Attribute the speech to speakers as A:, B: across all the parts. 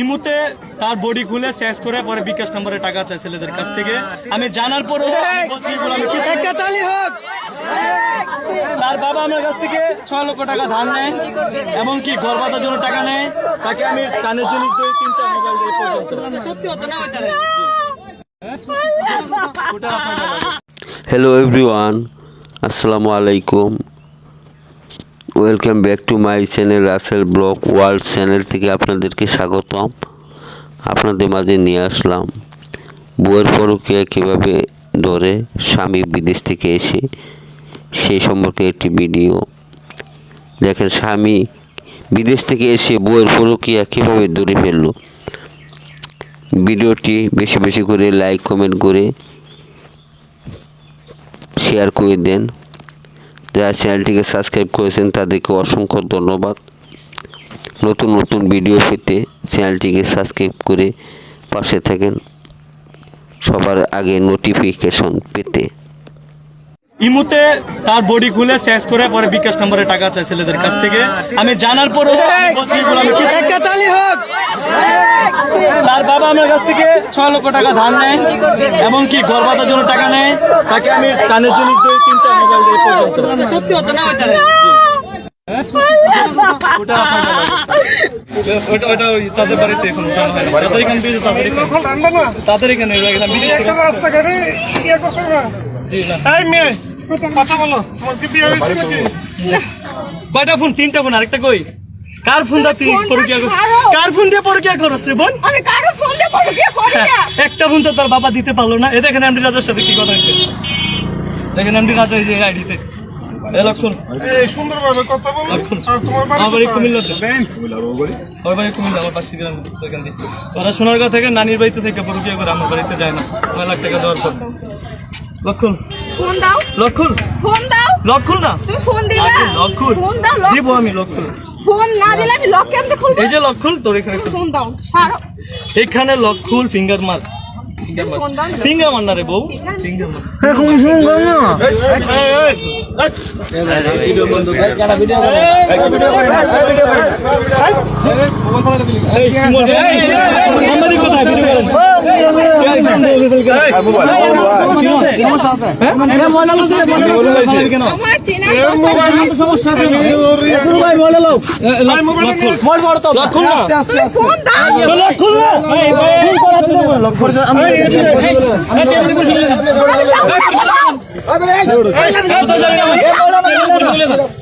A: ইমুতে তার বডি খুলে সেক্স করে পরে বিকাশ নম্বরে টাকা চায় ছেলেদের কাছ থেকে। আমি জানার পরেও আমি বলছি এগুলো আমি
B: একটা তালি হোক।
A: তার বাবা আমার কাছ থেকে ছয় লক্ষ টাকা ধার নেয় এমনকি ঘর বাঁধার জন্য টাকা নেয়। তাকে আমি কানের জিনিস দিই তিনটা মোবাইল দিই পর্যন্ত।
C: হ্যালো এভরিওয়ান আসসালামু আলাইকুম। Welcome back to my channel Rasel blog world channel থেকে আপনাদেরকে স্বাগতম। আপনাদের মাঝে নিয়ে আসলাম। বউয়ের পরকীয়া কীভাবে ধরে স্বামী বিদেশ থেকে এসে সেই সম্পর্কে একটি ভিডিও। দেখেন, স্বামী বিদেশ থেকে এসে বউয়ের পরকীয়া কীভাবে ধরে ফেলল। ভিডিওটি বেশি বেশি করে লাইক কমেন্ট করে শেয়ার করে দেন। যারা চ্যানেলটিকে সাবস্ক্রাইব করেছেন তাদেরকে অসংখ্য ধন্যবাদ। নতুন নতুন ভিডিও পেতে চ্যানেলটিকে সাবস্ক্রাইব করে পাশে থাকেন। সবার আগে নোটিফিকেশন পেতে।
A: ইমুতে তার বডি খুলে সেক্স করে পরে বিকাশ নম্বরে টাকা চায় ছেলেদের কাছ থেকে। আমি জানার পরেও তার বাবা আমার কাছ থেকে ছয় লক্ষ টাকা ধার নেয় এমনকি ঘর বাঁধার জন্য টাকা নেয়। তাকে আমি কানের জিনিস দিই তিনটা মোবাইল দিই সত্যি হতো না তাদের বাড়িতে এখন তাদের তাদের
D: রাস্তাঘাটে ইয়ে। এই মেয়ে কথা বলো তোমার কি বিয়ে হয়েছে নাকি?
A: কয়টা ফোন? তিনটা ফোন আরেকটা কই? কার ফোন দা তুই পরকিয়া কর- কার ফোন দিয়ে পরকিয়া করছ রে বোন?
E: আমি কারও ফোন দিয়ে বিয়ে করি না।
A: একটা ফোন তো তার বাবা দিতে পারল না। এ দেখেন এমডি রাজার সাথে কি কথা হয়েছে। দেখেন এমডি রাজা এই যে আইডিতে। এ লক্ষণ
D: এই সুন্দরভাবে কথা বলো। তোমার বাড়ি
A: আমার কুমিল্লাতে। আমার বাড়ি কুমিল্লা আমার পাশে দিয়ে। ওরা সোনারগাঁ থেকে নানির বাড়িতে থেকে পরকিয়া করে আমার বাড়িতে যায় না। নয় লাখ টাকা দেওয়ার পর লক্ষণ
E: ফোন দাও
A: লক্ষণ
E: ফোন দাও
A: লক্ষণ না
E: তুমি ফোন দিবে
A: লক্ষণ
E: ফোন দাও লক-
A: দিব আমি লক্ষণ
E: ফোন না দিলে আমি লক কেমনে খুলবো
A: এই যে লক্ষণ তোর এখানে
E: ফোন দাও ছাড়ো
A: এখানে লক্ষণ ফিঙ্গার মার ফিঙ্গার মার না রে বউ ফিঙ্গার মার আমাদের কোথায় ভিডিও করেন কেন
E: আমার চেনা
A: লক্ষণ না
E: ফোন দাও
A: লক্ষণ না এই, এই, করাচ্ছে না, লক্ষণ। আম-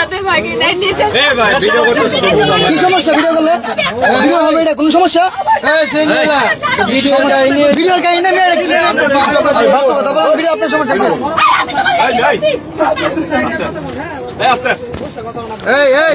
E: যাতে ভাগে নাই নিচে
B: কি? সমস্যা? ভিডিও করলে? ভিডিও হবে এটা? কোনো সমস্যা? ভিডিও কাহিনী না মেয়ে কি? ফালতু কথা বলেন ভিডিও আপনার সমস্যা কি?
A: এই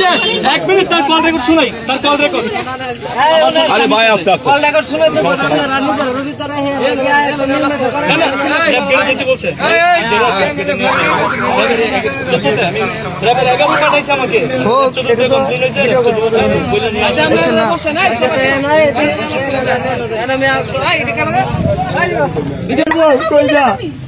A: যে এক মিনিট তার কল রেকর্ড শুনাই তার কল রেকর্ড আরে ভাই আস্তে আস্তে কল রেকর্ড শুনে তো রান্না করে রবি করে হে না না ল্যাব কেটে যেতে বলছে ল্যাব কেটে নিয়ে চতুর্থে আমি আমাকে বলে আচ্ছা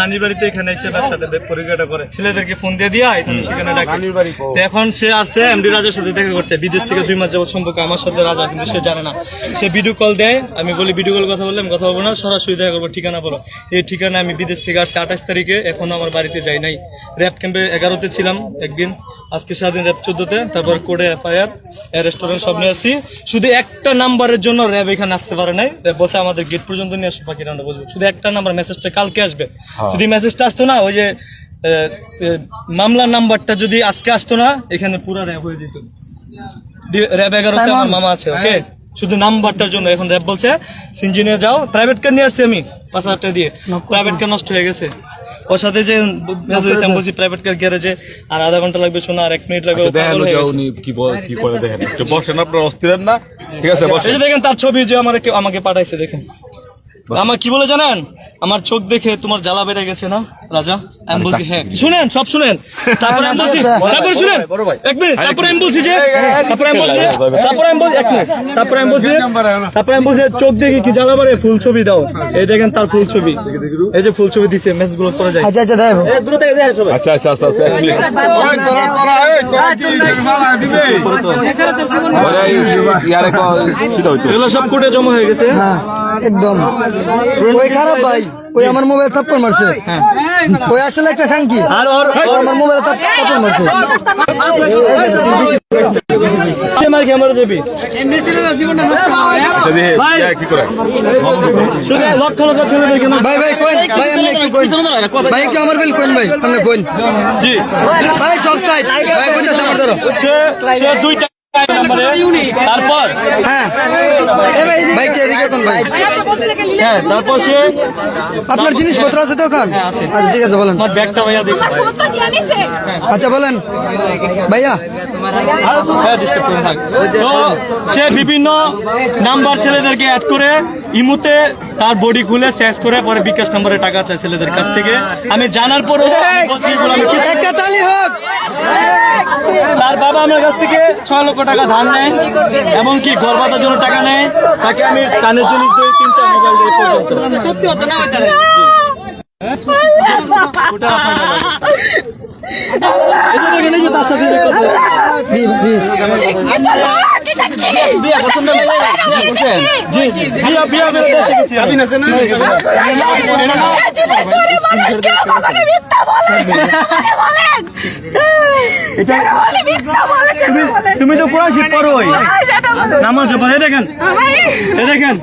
A: নানির বাড়িতে এখানে এসে ব্যবসাতে পরীক্ষাটা করে। ছেলেদেরকে ফোন দিয়ে দিয়া এখানে সেখানে ডাকে। এখন সে আসছে এমডি রাজার সাথে দেখা করতে। বিদেশ থেকে দুই মাস যাবত সম্পর্ক আমার সাথে রাজা কিন্তু সে জানে না। সে ভিডিও কল দেয় আমি বলি ভিডিও কল কথা বললে আমি কথা বলব না সরাসরি দেখা করব ঠিকানা বলো। এই ঠিকানা আমি বিদেশ থেকে আসছি আঠাশ তারিখে এখনও আমার বাড়িতে যাই নাই। র্যাব ক্যাম্পে এগারোতে ছিলাম একদিন আজকে সারাদিন র্যাব চোদ্দতে তারপর কোর্টে এফআইআর রেস্টুরেন্ট সব নিয়ে আসছি। শুধু একটা নাম্বারের জন্য র্যাব এখানে আসতে পারে নাই। র্যাব বলছে আমাদের গেট পর্যন্ত নিয়ে আসো বাকি রান্না বলব শুধু একটা নাম্বার মেসেজটা কালকে আসবে। যদি মেসেজটা আসতো না ওই যে মামলার নাম্বারটা যদি আজকে আসতো না এখানে পুরো র্যাব হয়ে যেত। র্যাব এগারোতে আমার মামা আছে ওকে শুধু নাম্বারটার জন্য এখন র্যাব বলছে। সিঞ্জিনিয়ার যাও। প্রাইভেট কার নিয়ে আসছি আমি পাঁচ হাজার টাকা দিয়ে। প্রাইভেট কার নষ্ট হয়ে গেছে। ওর সাথে যে মেসেজ বলছি প্রাইভেট কার গ্যারেজে আর আধা ঘণ্টা লাগবে শোনা আর এক মিনিট লাগবে ও পাগল
F: কি কি করে দেখেন। একটু বসেন আপনার অস্থির না। ঠিক আছে
A: এই
F: বসেন।
A: দেখেন তার ছবি যে আমার আমাকে পাঠাইছে দেখেন। আমার কি বলে জানেন? আমার চোখ দেখে তোমার জ্বালা বেড়ে গেছে না রাজা? আমি বলছি হ্যাঁ। শুনেন সব শুনেন। তারপরে আমি বলছি তারপরে শুনেন। এক মিনিট তারপরে আমি বলছি যে তারপরে আমি বলছি তারপরে আমি বলছি এক মিনিট তারপরে আমি বলছি তারপরে আমি বলছি চোখ দেখে কি জ্বালা বেড়ে? ফুল ছবি দাও। এই দেখেন তার ফুল ছবি। এই যে ফুল ছবি দিছে মেসেজগুলো করে যায়।
B: আচ্ছা আচ্ছা দেখো
A: এই দূর থেকে দেখেন সবাই
F: আচ্ছা আচ্ছা আচ্ছা আচ্ছা এক মিনিট। ওরে, ইয়ারে ক- সেটা হইতো।
A: এগুলো সব কোর্টে জমা হয়ে গেছে।
B: হ্যাঁ একদম। ওই খারাপ ভাই। ওই আমার মোবাইল থাপ্পড় মারছে ওই আসলে একটা খাঙ্কি
A: আর
B: আমার মোবাইল থাপ্পড় মারছে
A: আমার ক্যামেরা যাবি
F: আচ্ছা, দেখে,
A: ভাই।
F: ইয়া, কি করে
A: শুধু লক্ষ লক্ষ ছেলেদেরকে নষ্ট-
B: ভাই ভাই কোন ভাই আপনি একটু কোন ভাই একটু আমার বিল কোন ভাই আপনি কোন
A: জি
B: ভাই সব সাইড ভাই কইতাছে আমার ধরো
A: সে সে দুইটা তারপর?
B: হ্যাঁ। ভাই কে এদিকে কোন ভাই?
A: হ্যাঁ তারপর সে
B: আপনার জিনিসপত্র আছে তো ওখান? আচ্ছা ঠিক আছে বলেন।
A: আমার ব্যাগটা ভাইয়া
B: আচ্ছা বলেন। ভাইয়া।
A: হ্যাঁ তো সে বিভিন্ন নাম্বার ছেলেদেরকে অ্যাড করে ইমুতে তার বডি খুলে সেক্স করে পরে বিকাশ নম্বরে টাকা চায় ছেলেদের কাছ থেকে আমি জানার পরও আমি বলছি এগুলো আমি
B: একটা তালি হোক
A: তার বাবা আমার কাছ থেকে ছয় লক্ষ টাকা ধার নেয় এমনকি গর্ভাতার জন্য টাকা নেয় তাকে আমি কানের জিনিস দিই তিনটা মোবাইল দিই পর্যন্ত সত্যি হতো না ওটা আপনার তার সাথে করে তুমি তো কোরআন পড়োই
E: আয়,
A: নামাজ পড়ে। দেখেন। এই দেখেন।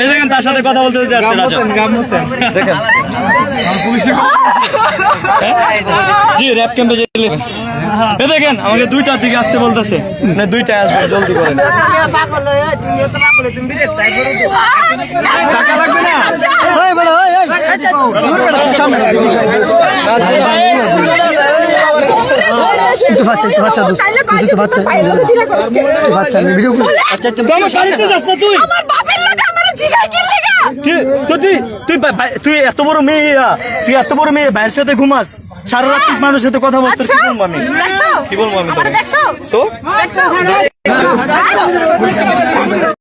A: এই দেখেন। তার সাথে কথা বলতে রাজা। দেখেন। জি র্যাপ ক্যাম্পে যেলে এই দেখেন আমাকে দুইটার দিকে আসতে বলতেছে। না দুইটায় আসবে জলদি করেন টাকা লাগবে না
B: বাচ্চা বাচ্চা বাচ্চা ভিডিও
A: আচ্ছা আচ্ছা তুই
E: আমার বাপের
A: তুই তুই তুই এত বড় মেয়ে তুই এত বড় মেয়ে ভাইয়ের সাথে ঘুমাস। সারা রাত মানুষের সাথে কথা বলতে কি বলব আমি। কি বলব আমি তো?
E: দেখছ?